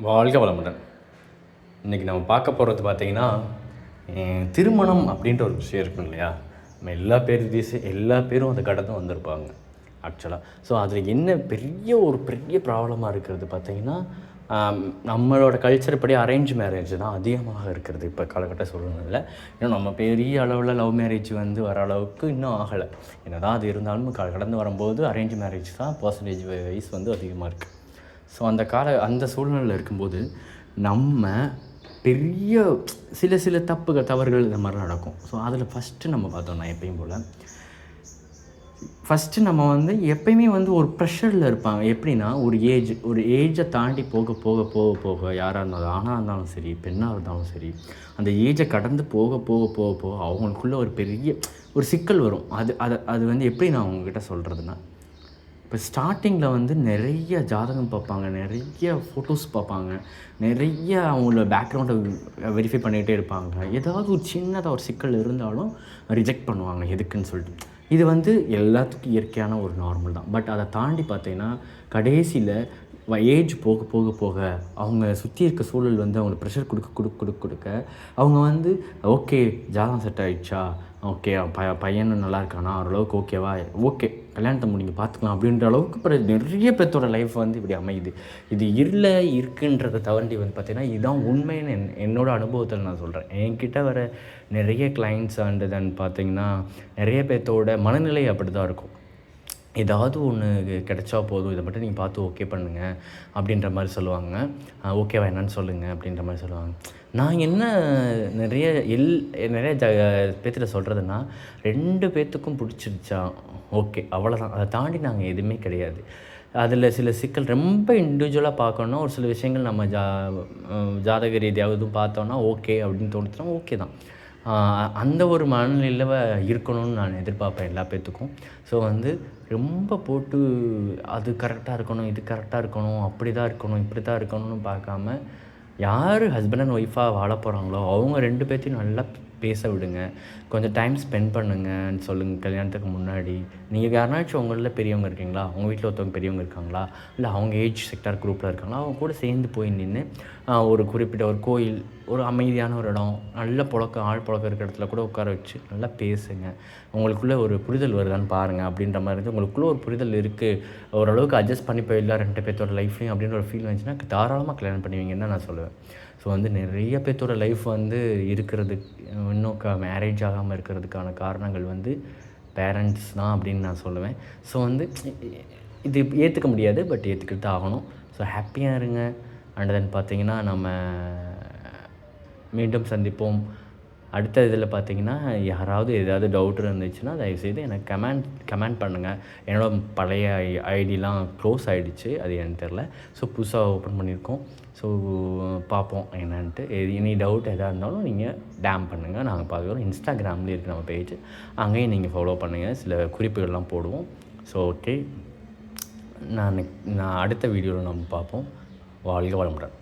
வாழ்க வளமுடன். இன்றைக்கி நம்ம பார்க்க போகிறது பார்த்திங்கன்னா திருமணம் அப்படின்ற ஒரு விஷயம் இருக்கும் இல்லையா? நம்ம எல்லா பேர் திசை எல்லா பேரும் அதை கடந்து வந்திருப்பாங்க ஆக்சுவலாக ஸோ அதில் என்ன பெரிய ஒரு பெரிய ப்ராப்ளமாக இருக்கிறது பார்த்தீங்கன்னா நம்மளோட கல்ச்சர் படி அரேஞ்ச் மேரேஜ் தான் அதிகமாக இருக்கிறது இப்போ காலகட்ட சூழ்நிலையில். இன்னும் நம்ம பெரிய அளவில் லவ் மேரேஜ் வந்து வர அளவுக்கு இன்னும் ஆகலை. என்னதான் அது இருந்தாலும் க- கடந்து வரும்போது அரேஞ்ச் மேரேஜ் தான் பர்சன்டேஜ் வைஸ் வந்து அதிகமாக இருக்குது ஸோ அந்த கால அந்த சூழ்நிலையில் இருக்கும்போது நம்ம பெரிய சில சில தப்புகள் தவறுகள் இந்த மாதிரி நடக்கும். ஸோ அதில் ஃபஸ்ட்டு நம்ம பார்த்தோம்னா எப்பயும் போல் ஃபஸ்ட்டு நம்ம வந்து எப்பயுமே வந்து ஒரு ப்ரெஷரில் இருப்பாங்க. எப்படின்னா ஒரு ஏஜ் ஒரு ஏஜை தாண்டி போக போக போக போக யாராக இருந்தாலும் ஆணாக இருந்தாலும் சரி பெண்ணாக இருந்தாலும் சரி அந்த ஏஜை கடந்து போக போக போக போக அவங்களுக்குள்ள ஒரு பெரிய ஒரு சிக்கல் வரும். அது அது அது வந்து எப்படி நான் அவங்கக்கிட்ட சொல்கிறதுனா இப்போ ஸ்டார்டிங்கில் வந்து நிறைய ஜாதகம் பார்ப்பாங்க நிறைய ஃபோட்டோஸ் பார்ப்பாங்க நிறைய அவங்கள பேக்ரவுண்டை வெரிஃபை பண்ணிகிட்டே இருப்பாங்க. ஏதாவது ஒரு சின்னதாக ஒரு சிக்கல் இருந்தாலும் ரிஜெக்ட் பண்ணுவாங்க எதுக்குன்னு சொல்லிட்டு. இது வந்து எல்லாத்துக்கும் இயற்கையான ஒரு நார்மல் தான். பட் அதை தாண்டி பார்த்தீங்கன்னா கடைசியில் ஏஜ் போக போக போக அவங்க சுற்றி இருக்க சூழல் வந்து அவங்களுக்கு ப்ரெஷர் கொடுக்க கொடுக்க கொடுக்க கொடுக்க அவங்க வந்து ஓகே ஜாதகம் செட் ஆயிடுச்சா? ஓகே ப பையனும் நல்லா இருக்கானா ஓரளவுக்கு ஓகேவா? ஓகே கல்யாணத்தை முடிங்க பார்த்துக்கலாம் அப்படின்ற அளவுக்கு அப்புறம் நிறைய பேர்த்தோட லைஃப் வந்து இப்படி அமையுது. இது இல்லை இருக்குன்றதை தவண்டி வந்து பார்த்தீங்கன்னா இதுதான் உண்மைன்னு என் என்னோட அனுபவத்தில் நான் சொல்கிறேன் என்கிட்ட வர நிறைய கிளைண்ட்ஸ் அண்டு தென் பார்த்தீங்கன்னா நிறைய பேர்த்தோட மனநிலை அப்படி தான் இருக்கும். ஏதாவது ஒன்று கிடச்சா போதும். இதை மட்டும் நீங்கள் பார்த்து ஓகே பண்ணுங்கள் அப்படின்ற மாதிரி சொல்லுவாங்க. ஓகேவா என்னன்னு சொல்லுங்கள் அப்படின்ற மாதிரி சொல்லுவாங்க. நான் என்ன நிறைய எல் நிறைய ஜ பேர்த்திட்ட சொல்கிறதுனா ரெண்டு பேர்த்துக்கும் பிடிச்சிருச்சா? ஓகே அவ்வளோதான் அதை தாண்டி நாங்கள் எதுவுமே கிடையாது. அதில் சில சிக்கல் ரொம்ப இண்டிவிஜுவலாக பார்க்கணுன்னா ஒரு சில விஷயங்கள் நம்ம ஜா ஜாதக ரீதியாக எதுவும் பார்த்தோன்னா ஓகே அப்படின்னு தோணுச்சுன்னா ஓகே தான். அந்த ஒரு மனநிலையில் இருக்கணும்னு நான் எதிர்பார்ப்பேன் எல்லா பேர்த்துக்கும் ஸோ வந்து ரொம்ப போட்டு அது கரெக்டாக இருக்கணும் இது கரெக்டாக இருக்கணும் அப்படி தான் இருக்கணும் இப்படி தான் இருக்கணும்னு பார்க்காம யார் ஹஸ்பண்ட் அண்ட் ஒய்ஃபாக வாழ போகிறாங்களோ அவங்க ரெண்டு பேர்த்தையும் நல்லா பேச விடுங்க. கொஞ்சம் டைம் ஸ்பெண்ட் பண்ணுங்கன்னு சொல்லுங்கள் கல்யாணத்துக்கு முன்னாடி. நீங்கள் யாருனாச்சும் உங்களில் பெரியவங்க இருக்கீங்களா? உங்கள் வீட்டில் ஒருத்தவங்க பெரியவங்க இருக்காங்களா? இல்லை அவங்க ஏஜ் செக்டார் குரூப்பில் இருக்காங்களா? அவங்க கூட சேர்ந்து போய் நின்று ஒரு குறிப்பிட்ட ஒரு கோயில் ஒரு அமைதியான ஒரு இடம் நல்ல புழக்கம் ஆள் புழக்கம் இருக்கிற இடத்துல கூட உட்கார வச்சு நல்லா பேசுங்க. உங்களுக்குள்ளே ஒரு புரிதல் வருதான்னு பாருங்கள் அப்படின்ற மாதிரி இருந்து உங்களுக்குள்ளே ஒரு புரிதல் இருக்குது ஓரளவுக்கு அட்ஜஸ்ட் பண்ணி போயிடலாம் ரெண்டு பேர்த்தோட லைஃப்லையும் அப்படின்ற ஒரு ஃபீல் வந்துச்சுன்னா தாராளமாக கல்யாணம் பண்ணுவீங்கன்னு நான் சொல்லுவேன். ஸோ வந்து நிறைய பேர்த்தோட லைஃப் வந்து இருக்கிறது இன்னும் க மேரேஜ் ஆகாமல் இருக்கிறதுக்கான காரணங்கள் வந்து பேரண்ட்ஸ் தான் அப்படின்னு நான் சொல்லுவேன். ஸோ வந்து இது ஏற்றுக்க முடியாது பட் ஏற்றுக்கிட்டு தான் ஆகணும். ஸோ ஹாப்பியாக இருங்க. அண்ட் தென் பார்த்தீங்கன்னா நம்ம மீண்டும் சந்திப்போம். அடுத்த இதில் பார்த்தீங்கன்னா யாராவது ஏதாவது டவுட் இருந்துச்சுன்னா தயவுசெய்து எனக்கு கமெண்ட் கமெண்ட் பண்ணுங்கள் என்னோட பழைய ஐடிலாம் க்ளோஸ் ஆகிடுச்சு அது எனக்கு தெரில ஸோ புதுசாக ஓப்பன் பண்ணியிருக்கோம். ஸோ பார்ப்போம் என்னன்ட்டு. எது- இனி டவுட் எதாக இருந்தாலும் நீங்கள் டேம் பண்ணுங்கள் நாங்கள் பார்க்குறோம் இன்ஸ்டாகிராம்லேயும் இருக்குது நம்ம பேஜ் அங்கேயும் நீங்கள் ஃபாலோ பண்ணுங்கள் சில குறிப்புகள்லாம் போடுவோம். ஸோ ஓகே நான் நான் அடுத்த வீடியோவில் நம்ம பார்ப்போம். வாழ்க வளமுடன்.